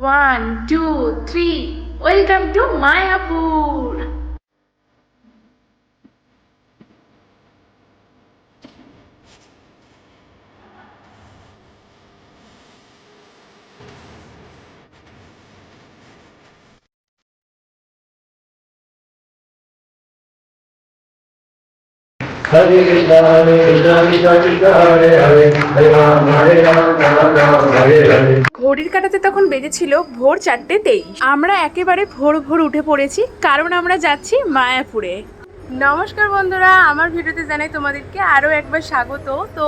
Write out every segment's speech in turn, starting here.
one two three welcome to Mayapur Hare Krishna, Hare Krishna, Krishna Krishna, Hare Hare, Hare Ram, Hare Ram, Ram Ram, Hare Hare. ঘড়ির কাটাতে তখন বেজেছিল ভোর চারটে তেইশ। আমরা একেবারে ভোর ভোর উঠে পড়েছি কারণ আমরা যাচ্ছি মায়াপুরে। নমস্কার বন্ধুরা আমার ভিডিওতে জানাই তোমাদেরকে আরও একবার স্বাগত। তো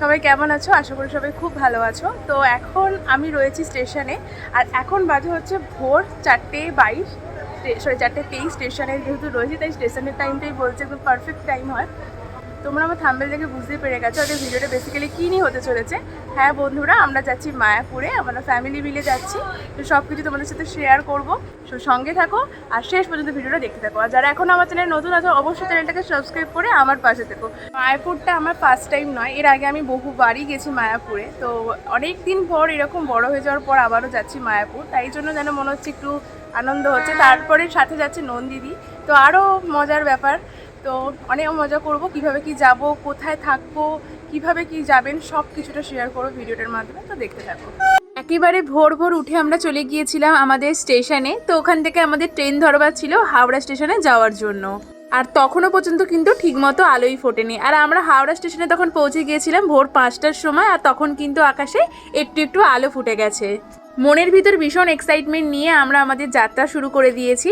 সবাই কেমন আছো? আশা করি সবাই খুব ভালো আছো। তো এখন আমি রয়েছি স্টেশনে আর এখন বাজে হচ্ছে ভোর চারটে বাইশ সরি চারটে তেইশ স্টেশনে যেহেতু রয়েছি তাই স্টেশনের টাইমটাই বলছে একদম পারফেক্ট টাইম হয়। তোমরা আমার থাম্বেল দেখে বুঝতেই পেরে গেছো ওদের ভিডিওটা বেসিক্যালি কী নিয়ে হতে চলেছে। হ্যাঁ বন্ধুরা, আমরা যাচ্ছি মায়াপুরে, আমরা ফ্যামিলি মিলে যাচ্ছি। তো সব কিছু তোমাদের সাথে শেয়ার করব। তো সঙ্গে থাকো আর শেষ পর্যন্ত ভিডিওটা দেখতে থাকো। আর যারা এখন আমার চ্যানেল নতুন আছো, অবশ্যই চ্যানেলটাকে সাবস্ক্রাইব করে আমার পাশে থেকো। মায়াপুরটা আমার ফার্স্ট টাইম নয়, এর আগে আমি বহুবারই গেছি মায়াপুরে। তো অনেক দিন পর এরকম বড় হয়ে যাওয়ার পর আবারও যাচ্ছি মায়াপুর। তাই জন্য যেন মনে হচ্ছে একটু আনন্দ হচ্ছে। তারপরে সাথে যাচ্ছে নন্দিদি। তো আরও মজার ব্যাপার তো অনেক মজা করব, কীভাবে কি যাব, কোথায় থাকব, কীভাবে কি যাবেন, সব কিছুটা শেয়ার করব ভিডিওটার মাধ্যমে, তো দেখতে থাকো। একেবারে ভোর ভোর উঠে আমরা চলে গিয়েছিলাম আমাদের স্টেশনে, তো ওখান থেকে আমাদের ট্রেন ধরবার ছিল হাওড়া স্টেশনে যাওয়ার জন্য। আর তখনও পর্যন্ত কিন্তু ঠিকমতো আলোই ফোটেনি। আর আমরা হাওড়া স্টেশনে তখন পৌঁছে গিয়েছিলাম ভোর পাঁচটার সময়, আর তখন কিন্তু আকাশে একটু একটু আলো ফুটে গেছে। মনের ভিতর ভীষণ এক্সাইটমেন্ট নিয়ে আমরা আমাদের যাত্রা শুরু করে দিয়েছি।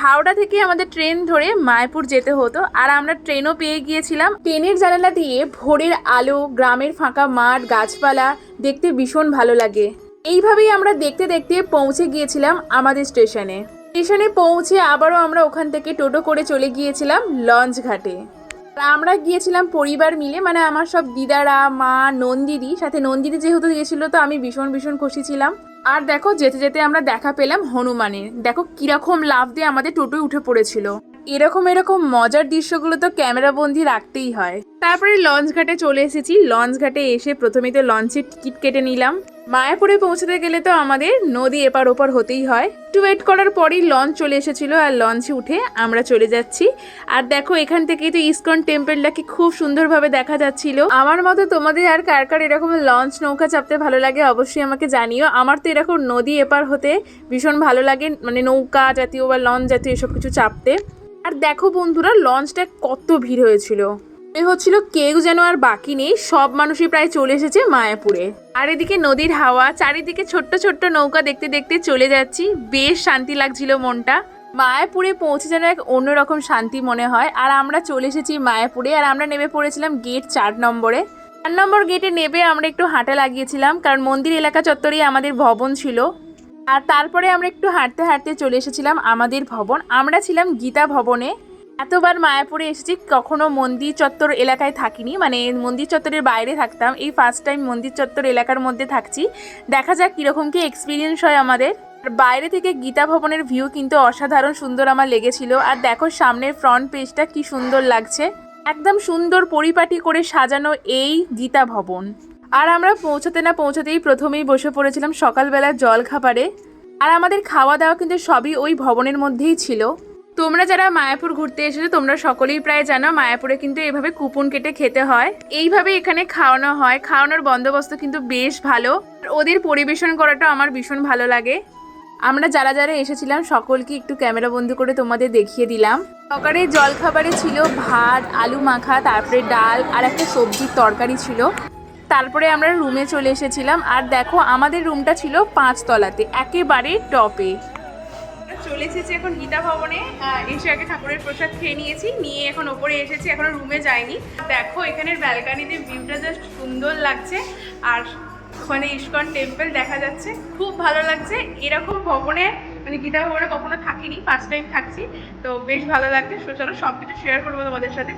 হাওড়া থেকে আমাদের ট্রেন ধরে মায়াপুর যেতে হতো, আর আমরা ট্রেনও পেয়ে গিয়েছিলাম। ট্রেনের জানালা দিয়ে ভোরের আলো, গ্রামের ফাঁকা মাঠ, গাছপালা, দেখতে ভীষণ ভালো লাগে। এইভাবেই আমরা দেখতে দেখতে পৌঁছে গিয়েছিলাম আমাদের স্টেশনে। স্টেশনে পৌঁছে আবারও আমরা ওখান থেকে টোটো করে চলে গিয়েছিলাম লঞ্চ ঘাটে। আমরা গিয়েছিলাম পরিবার মিলে মানে আমার সব দিদারা, মা নন্দিদি সাথে নন্দিদি যেহেতু গিয়েছিল, তো আমি ভীষণ ভীষণ খুশি ছিলাম। আর দেখো, যেতে যেতে আমরা দেখা পেলাম হনুমানের দেখো, কীরকম লাভ দিয়ে আমাদের টোটোয় উঠে পড়েছিল। এরকম এরকম মজার দৃশ্যগুলো তো ক্যামেরা বন্দি রাখতেই হয়। তারপরে লঞ্চ ঘাটে চলে এসেছি। লঞ্চ ঘাটে এসে প্রথমে তো লঞ্চের টিকিট কেটে নিলাম। মায়াপুরে পৌঁছতে গেলে তো আমাদের নদী এপার ওপার হতেই হয়। একটু ওয়েট করার পরই লঞ্চ চলে এসেছিল আর লঞ্চে উঠে আমরা চলে যাচ্ছি। আর দেখো, এখান থেকেই তো ইসকন টেম্পলটাকে খুব সুন্দরভাবে দেখা যাচ্ছিল। আমার মতো তোমাদের আর কার কার এরকম লঞ্চ নৌকা চাপতে ভালো লাগে অবশ্যই আমাকে জানিও। আমার তো এরকম নদী এপার হতে ভীষণ ভালো লাগে মানে নৌকা জাতীয় বা লঞ্চ জাতীয় এসব কিছু চাপতে। আর দেখো বন্ধুরা লঞ্চটা কত ভিড় হয়েছিল। মনে হচ্ছিল কেউ যেন আর বাকি নেই, সব মানুষই প্রায় চলে এসেছে মায়াপুরে। আর এদিকে নদীর হাওয়া, চারিদিকে ছোট্ট ছোট্ট নৌকা দেখতে দেখতে চলে যাচ্ছি। বেশ শান্তি লাগছিল মনটা। মায়াপুরে পৌঁছে যেন এক অন্যরকম শান্তি মনে হয়। আর আমরা চলে এসেছি মায়াপুরে, আর আমরা নেমে পড়েছিলাম গেট চার নম্বরে। চার নম্বর গেটে নেবে আমরা একটু হাঁটা লাগিয়েছিলাম, কারণ মন্দির এলাকা চত্বরেই আমাদের ভবন ছিল। আর তারপরে আমরা একটু হাঁটতে হাঁটতে চলে এসেছিলাম আমাদের ভবন। আমরা ছিলাম গীতা ভবনে। এতবার মায়াপুরে এসেছি, কখনো মন্দির চত্বর এলাকায় থাকিনি মানে মন্দির চত্বরের বাইরে থাকতাম, এই ফার্স্ট টাইম মন্দির চত্বর এলাকার মধ্যে থাকছি। দেখা যাক কীরকম কি এক্সপিরিয়েন্স হয় আমাদের। আর বাইরে থেকে গীতা ভবনের ভিউ কিন্তু অসাধারণ সুন্দর আমার লেগেছিল, আর দেখো সামনের ফ্রন্ট পেজটা কি সুন্দর লাগছে। একদম সুন্দর পরিপাটি করে সাজানো এই গীতা ভবন। আর আমরা পৌঁছতে না পৌঁছতেই প্রথমেই বসে পড়েছিলাম সকালবেলা জল খাবারে আর আমাদের খাওয়া দাওয়া কিন্তু সবই ওই ভবনের মধ্যেই ছিল। তোমরা যারা মায়াপুর ঘুরতে এসেছ, তোমরা সকলেই প্রায় জানো মায়াপুরে কিন্তু এভাবে কুপন কেটে খেতে হয়। এইভাবে এখানে খাওয়ানো হয়। খাওয়ানোর বন্দোবস্ত কিন্তু বেশ ভালো। ওদের পরিবেশন করাটা আমার ভীষণ ভালো লাগে। আমরা যারা যারা এসেছিলাম, সকলকে একটু ক্যামেরা বন্দি করে তোমাদের দেখিয়ে দিলাম। সকালে জলখাবারে ছিল ভাত, আলু মাখা, তারপরে ডাল আর একটা সবজির তরকারি ছিল। তারপরে আমরা রুমে চলে এসেছিলাম। আর দেখো, আমাদের রুমটা ছিল পাঁচতলাতে, একেবারে টপে চলে এসেছি এখন গীতা ভবনে এসে আগে ঠাকুরের প্রসাদ খেয়ে নিয়েছি, নিয়ে এখন ওপরে এসেছি, এখনও রুমে যাইনি। দেখো, এখানের ব্যালকানিতে ভিউটা জাস্ট সুন্দর লাগছে, আর ওখানে ইস্কন টেম্পল দেখা যাচ্ছে, খুব ভালো লাগছে। এরকম ভবনে মানে গীতা ভবনে কখনো থাকিনি ফার্স্ট টাইম থাকছি, তো বেশ ভালো লাগছে। চলো সব কিছু শেয়ার করব তোমাদের সাথে।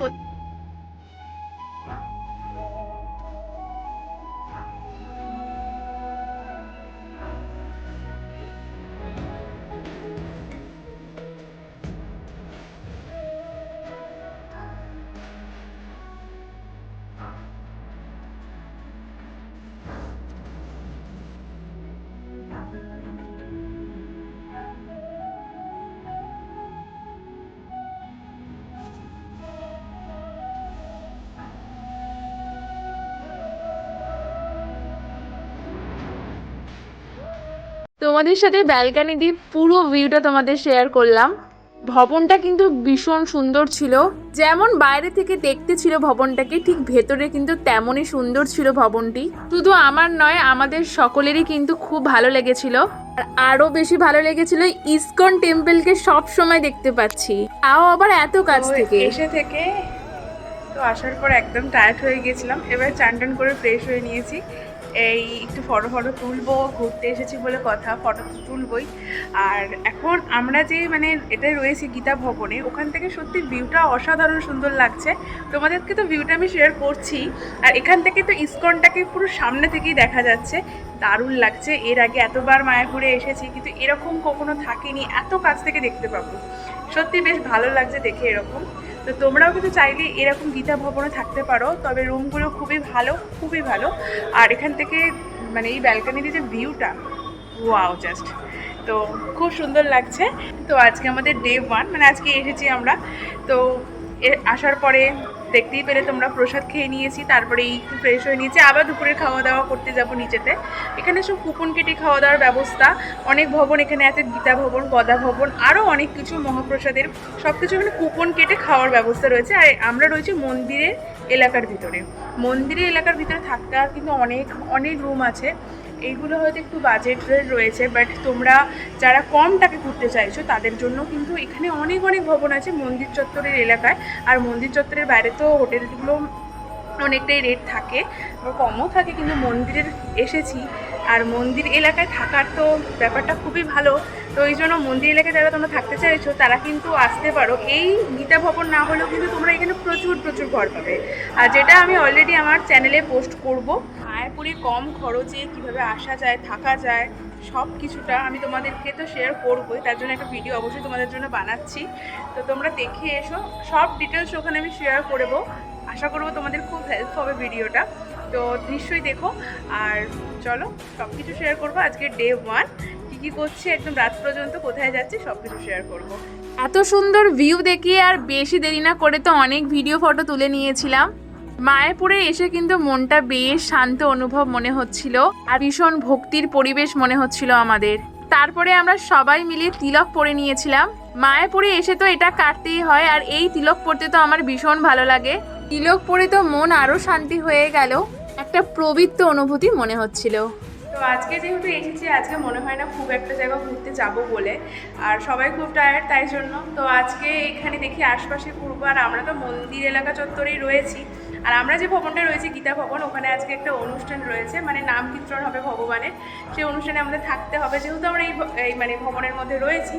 তোমাদের সাথে ব্যালকানি দিয়ে পুরো ভিউটা তোমাদের শেয়ার করলাম। ভবনটা কিন্তু ভীষণ সুন্দর ছিল। যেমন বাইরে থেকে দেখতে ছিল ভবনটাকে ঠিক ভেতরে কিন্তু তেমনই সুন্দর ছিল ভবনটি। শুধু আমার নয় আমাদের সকলেরই কিন্তু খুব ভালো লেগেছিল। আর আরও বেশি ভালো লেগেছিল ইসকন টেম্পলকে সব সময় দেখতে পাচ্ছি। তাও আবার এত কাছ থেকে। এসে থেকে তো আসার পর একদম টায়ার্ড হয়ে গেছিলাম এবার চান টান করে ফ্রেশ হয়ে নিয়েছি। এই একটু ফটো ফটো তুলবো, ঘুরতে এসেছি বলে কথা, ফটো তুলবই। আর এখন আমরা যে মানে এটা রয়েছে গীতা ভবনে, ওখান থেকে সত্যি ভিউটা অসাধারণ সুন্দর লাগছে। তোমাদেরকে তো ভিউটা আমি শেয়ার করছি। আর এখান থেকে তো ইসকনটাকে পুরো সামনে থেকেই দেখা যাচ্ছে। দারুণ লাগছে। এর আগে এতবার মায়াপুরে এসেছি, কিন্তু এরকম কখনো থাকিনি। এত কাছ থেকে দেখতে পাবো। সত্যি বেশ ভালো লাগছে দেখে এরকম। তো তোমরাও কিন্তু চাইলে এরকম গীতা ভবনে থাকতে পারো, তবে রুমগুলো খুবই ভালো খুবই ভালো। আর এখান থেকে মানে এই ব্যালকানিতে যে ভিউটা ওয়াও জাস্ট তো খুব সুন্দর লাগছে। তো আজকে আমাদের ডে ওয়ান মানে আজকে এসেছি আমরা। তো আসার পরে দেখতেই পেলে তোমরা। প্রসাদ খেয়ে নিয়েছি, তারপরে একটু ফ্রেশ হয়ে নিয়েছি। আবার দুপুরে খাওয়া দাওয়া করতে যাব নিচেতে। এখানে সব কুপন কেটে খাওয়া দাওয়ার ব্যবস্থা। অনেক ভবন এখানে আছে, গীতা ভবন, গদা ভবন আরও অনেক কিছু মহাপ্রসাদের। সব কিছু এখানে কুপন কেটে খাওয়ার ব্যবস্থা রয়েছে। আর আমরা রয়েছি মন্দিরের এলাকার ভিতরে। মন্দিরের এলাকার ভিতরে থাকতে আর কিন্তু অনেক অনেক রুম আছে। এইগুলো হয়তো একটু বাজেটের রয়েছে বাট তোমরা যারা কম টাকা ঘুরতে চাইছো, তাদের জন্য কিন্তু এখানে অনেক অনেক ভবন আছে মন্দির চত্বরের এলাকায়। আর মন্দির চত্বরের বাইরে তো হোটেলগুলো অনেকটাই রেট থাকে, বা কমও থাকে, কিন্তু মন্দিরের এসেছি। আর মন্দির এলাকায় থাকার তো ব্যাপারটা খুবই ভালো। তো এই জন্য মন্দির এলাকায় যারা তোমরা থাকতে চাইছো, তারা কিন্তু আসতে পারো। এই গীতা ভবন না হলেও কিন্তু তোমরা এখানে প্রচুর প্রচুর ঘর পাবে। আর যেটা আমি অলরেডি আমার চ্যানেলে পোস্ট করব মায়াপুরে কম খরচে কীভাবে আসা যায়, থাকা যায়, সব কিছুটা আমি তোমাদেরকে তো শেয়ার করবোই। তার জন্য একটা ভিডিও অবশ্যই তোমাদের জন্য বানাচ্ছি। তো তোমরা দেখে এসো। সব ডিটেলস ওখানে আমি শেয়ার করব। আশা করব তোমাদের খুব হেল্প হবে ভিডিওটা তো নিশ্চয়ই দেখো। আর চলো, সব কিছু শেয়ার করব। আজকে ডে ওয়ান কী কী করছি একদম রাত পর্যন্ত, কোথায় যাচ্ছি, সব কিছু শেয়ার করব। এত সুন্দর ভিউ দেখিয়ে আর বেশি দেরি না করে তো অনেক ভিডিও ফটো তুলে নিয়েছিলাম। মায়াপুরে এসে কিন্তু মনটা বেশ শান্ত অনুভব মনে হচ্ছিল আর ভীষণ ভক্তির পরিবেশ মনে হচ্ছিল আমাদের। তারপরে আমরা সবাই মিলে তিলক পরে নিয়েছিলাম। মায়াপুরে এসে তো এটা কাটতেই হয় আর এই তিলক পরতে তো আমার ভীষণ ভালো লাগে। তিলক পরে তো মন আরও শান্তি হয়ে গেল। একটা পবিত্র অনুভূতি মনে হচ্ছিল। তো আজকে যেহেতু এসেছি, আজকে মনে হয় না খুব একটা জায়গা ঘুরতে যাব বলে। আর সবাই খুব টায়ার্ড তাই জন্য। তো আজকে এখানে দেখি আশপাশে ঘুরবো আর আমরা তো মন্দির এলাকা চত্বরেই রয়েছি। আর আমরা যে ভবনটা রয়েছে, গীতা ভবন, ওখানে আজকে একটা অনুষ্ঠান রয়েছে মানে নাম কীর্তন হবে ভগবানের। সেই অনুষ্ঠানে আমাদের থাকতে হবে, যেহেতু আমরা এই মানে ভবনের মধ্যে রয়েছি,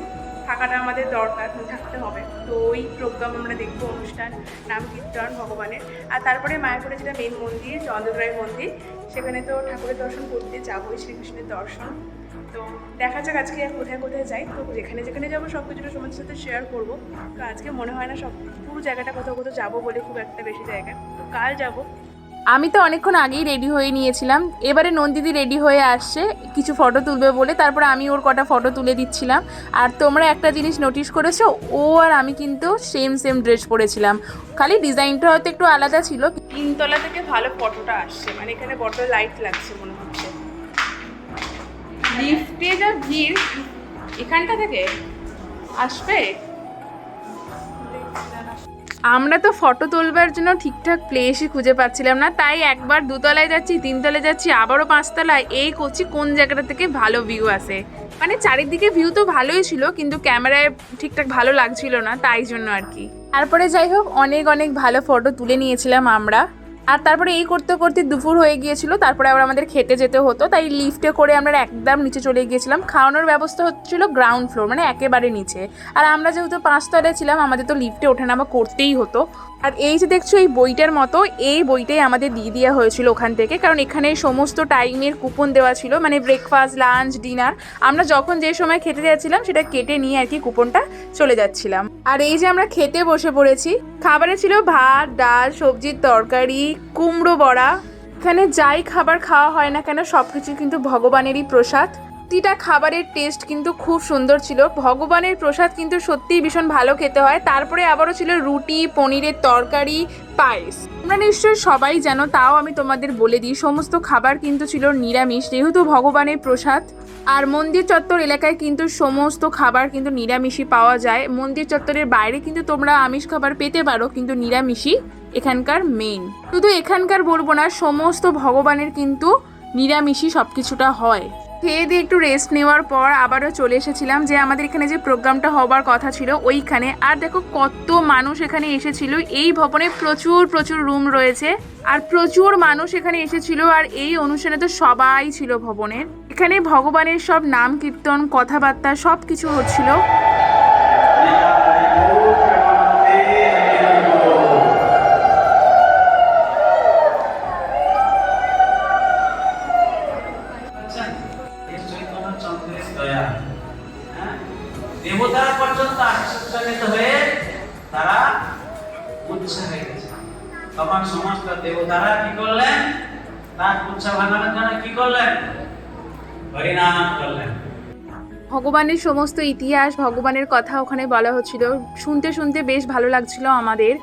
থাকাটা আমাদের দরকার থাকতে হবে। তো ওই প্রোগ্রাম আমরা দেখব অনুষ্ঠান নাম কীর্তন ভগবানের। আর তারপরে মায়াপুরে যেটা মেন মন্দির চন্দ্ররায় মন্দির, সেখানে তো ঠাকুরের দর্শন করতে যাবোই, শ্রীকৃষ্ণের দর্শন। তো দেখা যাক আজকে কোথায় কোথায় যাই। তো যেখানে যেখানে যাব সব কিছুটা তোমাদের সাথে শেয়ার করব। তো আজকে মনে হয় না সব জায়গাটা কোথাও কোথাও যাব বলে খুব একটা বেশি জায়গা তো কাল যাব। আমি তো অনেকক্ষণ আগেই রেডি হয়ে নিয়েছিলাম। এবারে নন্দিদি রেডি হয়ে আসছে কিছু ফটো তুলবে বলে। তারপরে আমি ওর কটা ফটো তুলে দিচ্ছিলাম। আর তোমরা একটা জিনিস নোটিস করেছ ও আর আমি কিন্তু সেম সেম ড্রেস পরেছিলাম। খালি ডিজাইনটা হয়তো একটু আলাদা ছিল। তিনতলা থেকে ভালো ফটোটা আসছে। মানে এখানে বড় লাইট লাগছে মনে হচ্ছে। লিফটে যা ভিড় এখানটা থেকে আসবে? আমরা তো ফটো তোলবার জন্য ঠিকঠাক প্লেসই খুঁজে পাচ্ছিলাম না, তাই একবার দুতলায় যাচ্ছি, তিনতলায় যাচ্ছি, আবারও পাঁচতলায়। এই করছি কোন জায়গাটা থেকে ভালো ভিউ আসে। মানে চারিদিকে ভিউ তো ভালোই ছিল, কিন্তু ক্যামেরায় ঠিকঠাক ভালো লাগছিল না, তাই জন্য আর কি। তারপরে যাই হোক, অনেক অনেক ভালো ফটো তুলে নিয়েছিলাম আমরা। আর তারপরে এই করতে করতে দুপুর হয়ে গিয়েছিল, তারপরে আবার আমাদের খেতে যেতে হতো, তাই লিফটে করে আমরা একদম নিচে চলে গিয়েছিলাম। খাওয়ানোর ব্যবস্থা হচ্ছিল গ্রাউন্ড ফ্লোর মানে একেবারে নিচে। আর আমরা যেহেতু পাঁচতলায় ছিলাম, আমাদের তো লিফটে ওঠানামা করতেই হতো। আর এই যে দেখছ, এই বইটার মতো এই বইটাই আমাদের দিয়ে দেওয়া হয়েছিল ওখান থেকে। কারণ এখানে সমস্ত টাইমের কুপন দেওয়া ছিল মানে ব্রেকফাস্ট লাঞ্চ ডিনার আমরা যখন যে সময় খেতে যাচ্ছিলাম, সেটা কেটে নিয়ে আর কি কুপনটা চলে যাচ্ছিলাম। আর এই যে আমরা খেতে বসে পড়েছি, খাবারে ছিল ভাত, ডাল, সবজির তরকারি, কুমড়ো বড়া। এখানে যাই খাবার খাওয়া হয় না কেন সব কিছু কিন্তু ভগবানেরই প্রসাদ। প্রতিটা খাবারের টেস্ট কিন্তু খুব সুন্দর ছিল। ভগবানের প্রসাদ কিন্তু সত্যিই ভীষণ ভালো খেতে হয়। তারপরে আবারও ছিল রুটি, পনিরের তরকারি, পায়েস। তোমরা নিশ্চয়ই সবাই জানো, তাও আমি তোমাদের বলে দিই, সমস্ত খাবার কিন্তু ছিল নিরামিষ। যেহেতু ভগবানের প্রসাদ, আর মন্দির চত্বর এলাকায় কিন্তু সমস্ত খাবার কিন্তু নিরামিষই পাওয়া যায়। মন্দির চত্বরের বাইরে কিন্তু তোমরা আমিষ খাবার পেতে পারো, কিন্তু নিরামিষই এখানকার মেইন শুধু এখানকার বলব না, সমস্ত ভগবানের কিন্তু নিরামিষই সব কিছুটা হয়। খেয়ে দিয়ে একটু রেস্ট নেওয়ার পর আবারও চলে এসেছিলাম যে আমাদের এখানে যে প্রোগ্রামটা হবার কথা ছিল ওইখানে। আর দেখো কত মানুষ এখানে এসেছিল। এই ভবনে প্রচুর প্রচুর রুম রয়েছে। আর প্রচুর মানুষ এখানে এসেছিল আর এই অনুষ্ঠানে তো সবাই ছিল ভবনের। এখানে ভগবানের সব নাম কীর্তন, কথাবার্তা সব কিছু হচ্ছিল। ভগবানের সমস্ত ইতিহাস ভগবানের কথা ওখানে বলা হচ্ছিল। শুনতে শুনতে বেশ ভালো লাগছিল আমাদের।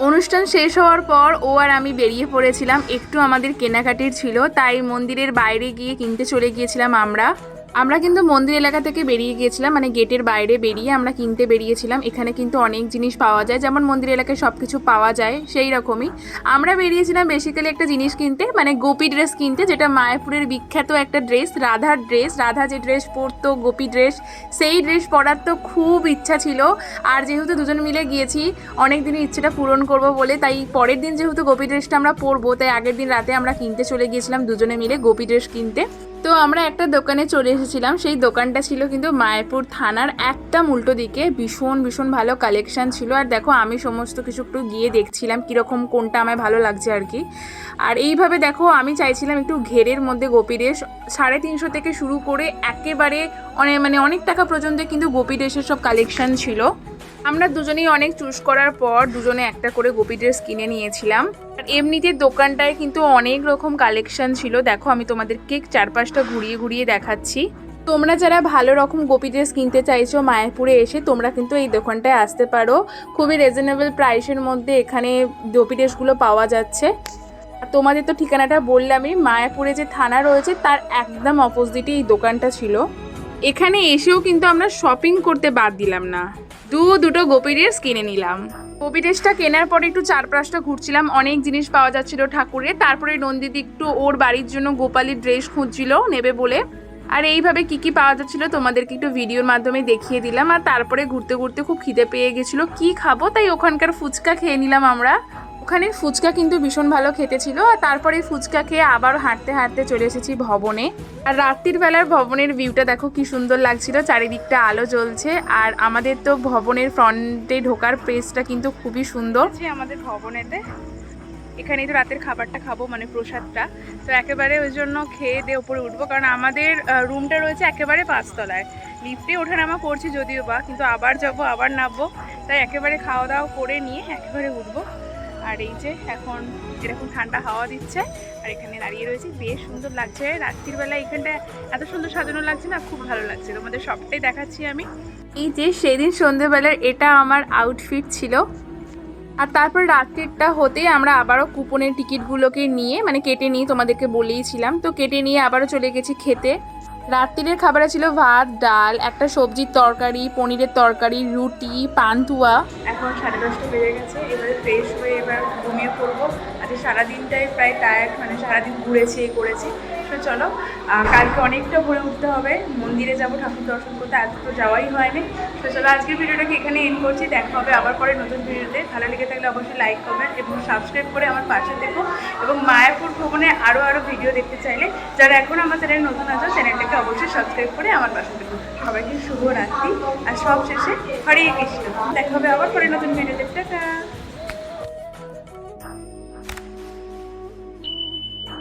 অনুষ্ঠান শেষ হওয়ার পর ও আর আমি বেরিয়ে পড়েছিলাম। একটু আমাদের কেনাকাটির ছিল, তাই মন্দিরের বাইরে গিয়ে কিনতে চলে গিয়েছিলাম আমরা। আমরা কিন্তু মন্দির এলাকা থেকে বেরিয়ে গিয়েছিলাম মানে গেটের বাইরে বেরিয়ে আমরা কিনতে বেরিয়েছিলাম। এখানে কিন্তু অনেক জিনিস পাওয়া যায়, যেমন মন্দির এলাকায় সব কিছু পাওয়া যায় সেই রকমই। আমরা বেরিয়েছিলাম বেসিক্যালি একটা জিনিস কিনতে মানে গোপী ড্রেস কিনতে, যেটা মায়াপুরের বিখ্যাত একটা ড্রেস রাধার ড্রেস রাধা যে ড্রেস পরতো গোপী ড্রেস সেই ড্রেস পরার তো খুব ইচ্ছা ছিল। আর যেহেতু দুজন মিলে গিয়েছি, অনেক দিনের ইচ্ছেটা পূরণ করব বলে, তাই পরের দিন যেহেতু গোপী ড্রেসটা আমরা পরবো, তাই আগের দিন রাতে আমরা কিনতে চলে গিয়েছিলাম দুজনে মিলে গোপী ড্রেস কিনতে। তো আমরা একটা দোকানে চলে এসেছিলাম। সেই দোকানটা ছিল কিন্তু মায়াপুর থানার একদম উল্টো দিকে। ভীষণ ভীষণ ভালো কালেকশান ছিল। আর দেখো, আমি সমস্ত কিছু একটু গিয়ে দেখছিলাম কীরকম কোনটা আমায় ভালো লাগছে আর কি। আর এইভাবে দেখো, আমি চাইছিলাম একটু ঘেরের মধ্যে গোপী ড্রেস সাড়ে তিনশো থেকে শুরু করে একেবারে অনেক মানে অনেক টাকা পর্যন্ত কিন্তু গোপী ড্রেসের সব কালেকশান ছিল। আমরা দুজনেই অনেক চুজ করার পর দুজনে একটা করে গোপী ড্রেস কিনে নিয়েছিলাম। এমনিতে দোকানটায় কিন্তু অনেক রকম কালেকশন ছিল। দেখো, আমি তোমাদের তোমাদেরকে চারপাশটা ঘুরিয়ে ঘুরিয়ে দেখাচ্ছি। তোমরা যারা ভালো রকম গোপি ড্রেস কিনতে চাইছো মায়াপুরে এসে, তোমরা কিন্তু এই দোকানটায় আসতে পারো। খুবই রিজনেবল প্রাইসের মধ্যে এখানে গোপি ড্রেসগুলো পাওয়া যাচ্ছে। তোমাদের তো ঠিকানাটা বললামই, মায়াপুরে যে থানা রয়েছে, তার একদম অপোজিটে এই দোকানটা ছিল। এখানে এসেও কিন্তু আমরা শপিং করতে বাদ দিলাম না। দু দুটো গোপি ড্রেস কিনে নিলাম। ড্রেসটা কেনার পরে একটু চারপাশটা ঘুরছিলাম। অনেক জিনিস পাওয়া যাচ্ছিল ঠাকুরের। তারপরে নন্দিদি একটু ওর বাড়ির জন্য গোপালের ড্রেস খুঁজছিল, নেবে বলে। আর এইভাবে কি কি পাওয়া যাচ্ছিল তোমাদেরকে একটু ভিডিওর মাধ্যমে দেখিয়ে দিলাম। আর তারপরে ঘুরতে ঘুরতে খুব খিদে পেয়ে গেছিল। কি খাব? তাই ওখানকার ফুচকা খেয়ে নিলাম আমরা। ওখানে ফুচকা কিন্তু ভীষণ ভালো খেতে ছিল আর তারপরে ফুচকা খেয়ে আবার হাঁটতে হাঁটতে চলে এসেছি ভবনে। আর রাত্রির বেলার ভবনের ভিউটা দেখো কি সুন্দর লাগছিল, চারিদিকটা আলো জ্বলছে আর আমাদের তো ভবনের ফ্রন্টে ঢোকার প্লেসটা কিন্তু খুবই সুন্দর। আমাদের ভবনেতে। এখানেই তো রাতের খাবারটা খাব মানে প্রসাদটা। তো একেবারে ওই জন্য খেয়ে দিয়ে ওপরে উঠবো, কারণ আমাদের রুমটা রয়েছে একেবারে পাঁচতলায়। লিফটে ওঠা ওঠানামা করছি যদিও বা, কিন্তু আবার যাব, আবার নামবো। তাই একেবারে খাওয়া দাওয়া করে নিয়ে একেবারে উঠবো। আর এই যে এখন এরকম ঠান্ডা হাওয়া দিচ্ছে, আর এখানে দাঁড়িয়ে রয়েছি। বেশ সুন্দর লাগছে। রাত্রির বেলা এখানটা এত সুন্দর সাজানো লাগছে না, খুব ভালো লাগছে। তোমাদের সবটাই দেখাচ্ছি আমি। এই যে সেদিন সন্ধেবেলার এটা আমার আউটফিট ছিল। আর তারপর রাত্রিটা হতেই আমরা আবারও কুপনের টিকিটগুলোকে নিয়ে মানে কেটে নিয়ে তোমাদেরকে বলেইছিলাম। তো কেটে নিয়ে আবারও চলে গেছি খেতে। রাত্রিরের খাবারে ছিল ভাত, ডাল, একটা সবজির তরকারি, পনিরের তরকারি, রুটি, পান্তুয়া। এখন সাড়ে দশটা বেজে গেছে, এবারে ফ্রেশ হয়ে এবার ঘুমিয়ে পড়ব। আজকে সারাদিনটাই প্রায় টায়ার্ড মানে সারাদিন ঘুরেছি এই করেছি। তো চলো কালকে অনেকটা ভোরে উঠতে হবে। মন্দিরে যাব, ঠাকুর দর্শন করতে আজ তো যাওয়াই হয়নি। তো চলো, আজকের ভিডিওটাকে এখানে এন্ড করছি। দেখা হবে আবার পরে নতুন ভিডিওতে। ভালো লেগে থাকলে অবশ্যই লাইক কমেন্ট এবং সাবস্ক্রাইব করে আমার পাশে দেখো এবং মায়াপুর ভ্রমণে আরও আরও ভিডিও দেখতে চাইলে যারা এখন আমার চ্যানেল নতুন আছো চ্যানেলটাকে অবশ্যই সাবস্ক্রাইব করে আমার পাশে দেখো সবাইকে শুভ রাত্রি আর সব শেষে হরে কৃষ্ণ। দেখা হবে আবার পরে নতুন ভিডিওতে টাটা!